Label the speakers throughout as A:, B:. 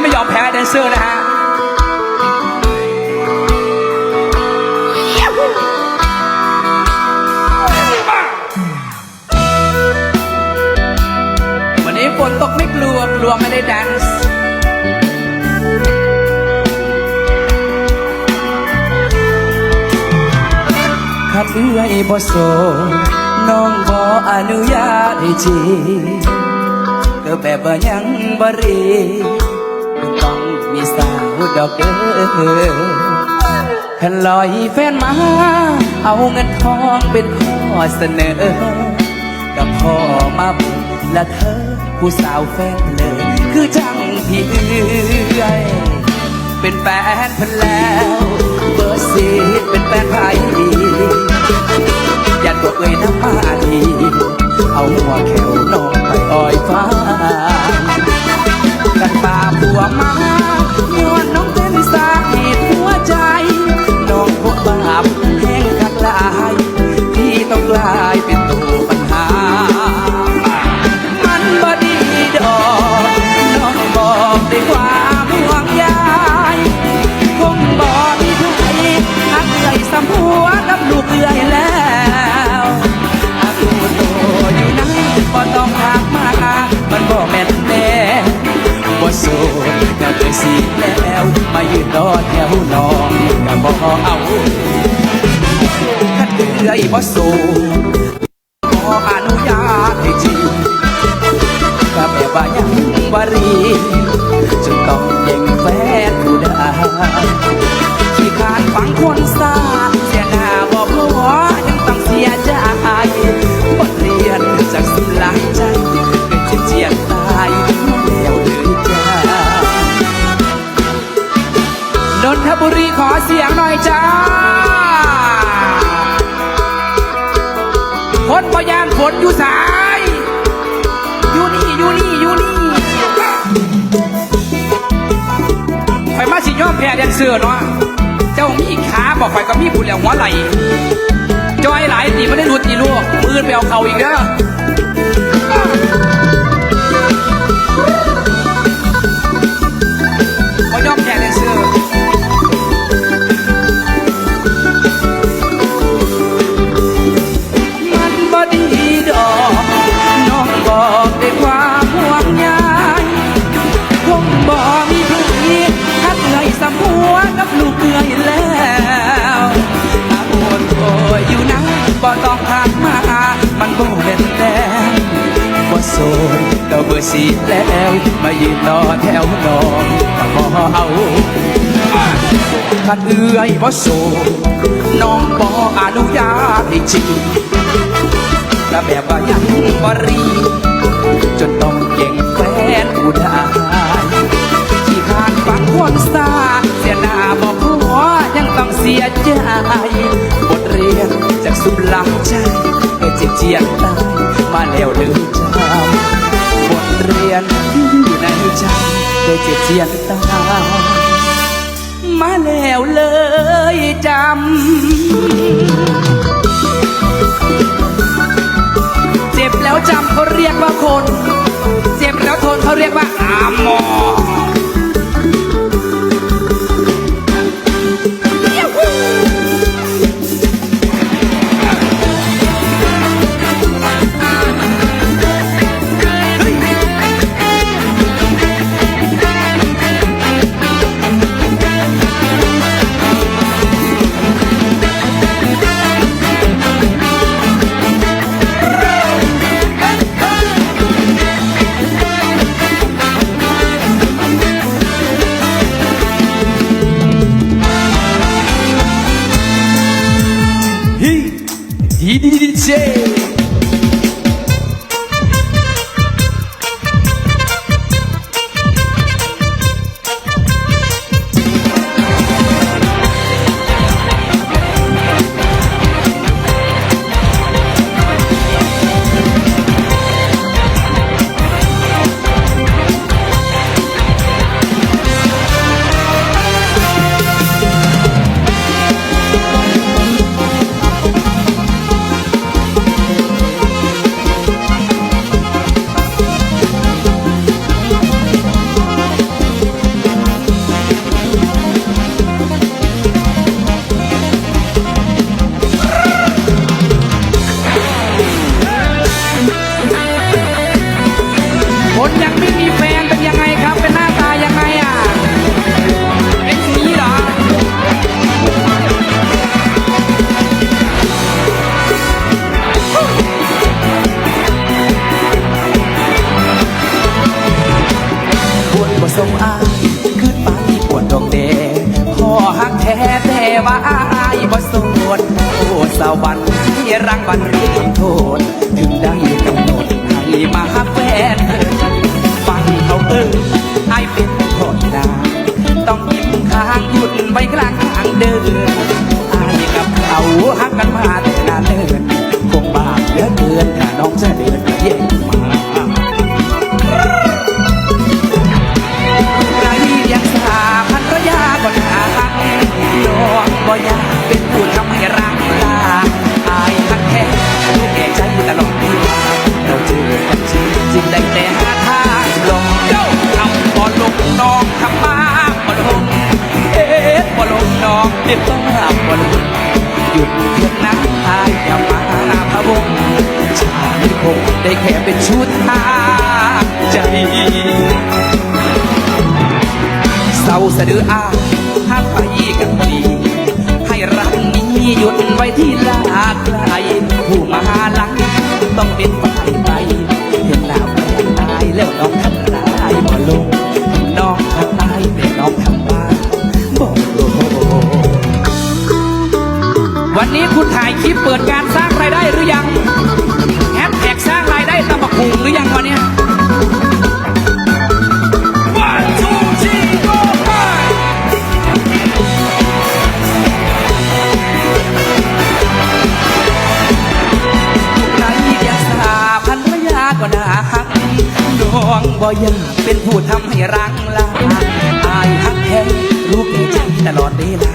A: นี้ไม่ยอมแพ้แดนเซอร์นะฮะวันนี้ฝนตกไม่กลัวกลัวไม่ได้แดนซ์ขัดเอื้อยบ่โซน้องบ่อนุญาตให้จีก็แบบว่ายังบรี ต้องมีสาวดอกเด้อขันลอยแฟนมา เอาเงินทองเป็นข้อเสนอ กับพ่อมาบุญและเธอผู้สาวแฟนเลย คือจังพี่เอื้อยเป็นแฟนพิ่นแล้วเบอร์สีเป็นแฟนไผยันบอกเอ่ยน้ำมาทีเอาหัวแขวน้องไปอ้อยฟ้า กันป่าบัวมา เอาคันเอื่อยบ่สู นอยู่สายอยู่นี่อยู่นี่อยู่นี่ข่อยมาสิยอมแพ้แดนเสือเนาะเจ้ามีขาบอกข่อยก็มีบุญแล้วหัวไหลจอยหลายตีไม่ได้รุดตีลูกมือไปเอาเขาอีกเด้อ สีแล้ว มายืนรอแถวน้องก็บ่เอาคันเอื้อยบ่โสน้องบ่อนุญาตให้จีบก็แบบว่ายังบ่รีจนต้องเก่งแฟนผู้ใดที่ผ่านฟังคนซาเสียหน้าบอกหัวยังต้องเสียใจบทเรียนจากสุดหลังใจเอเจ็บเจียนตายมาแล้วลืมจ ในใจเคยเจ็บเจียนตายมาแล้วเลยจำ เจ็บแล้วจำเขาเรียกว่าคน เจ็บแล้วทนเขาเรียกว่าอามอ ว่าอายบ่โสดโอ้สวรรค์ที่รังบันรีโทษถึงได้กำหนดให้มาหักแฟนฟังเขาเอ่ยอายเป็นคนดาต้องยิ้มค้างหยุดไว้กลา ได้แค่เป็นชุดทางใจ เศร้าสะดืออาหักไปกันดีให้รักนี้หยุดไว้ที่ลาไกลผู้มาหลังต้องเป็นฝ่ายไป บ่อยากเป็นผู้ทำให้รังลาอายฮักแท้รู้ในใจตลอดเวลา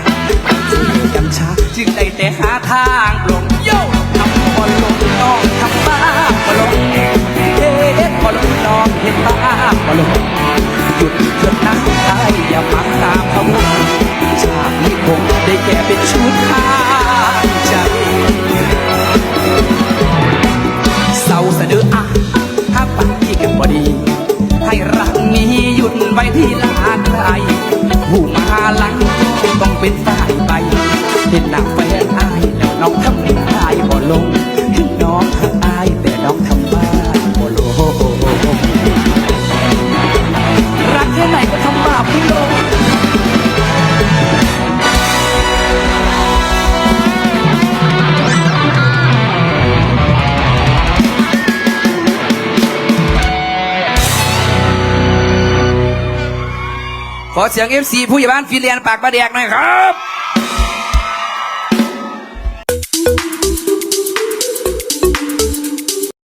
A: เจอกันช้าจึงได้แต่หาทางลงโย่ทำบ่ลงน้องทำบ้าบ่ลงเฮ็ดบ่ลงน้องเฮ็ดบ้าบ่ลงหยุดเถอะนะไอ้อย่ามาตามเขาชาตินี้คงได้แก่เป็นชุดทา หน้าแฟนอายแล้วน้องทำได้บ่ลงน้องหักอายแต่น้องทำบ้าบ่ลงรักแค่ไหนก็ทำบาปไม่ลงขอเสียง FC ผู้ใหญ่บ้านฟินแลนด์ปากประแดกหน่อยครับ Thank you.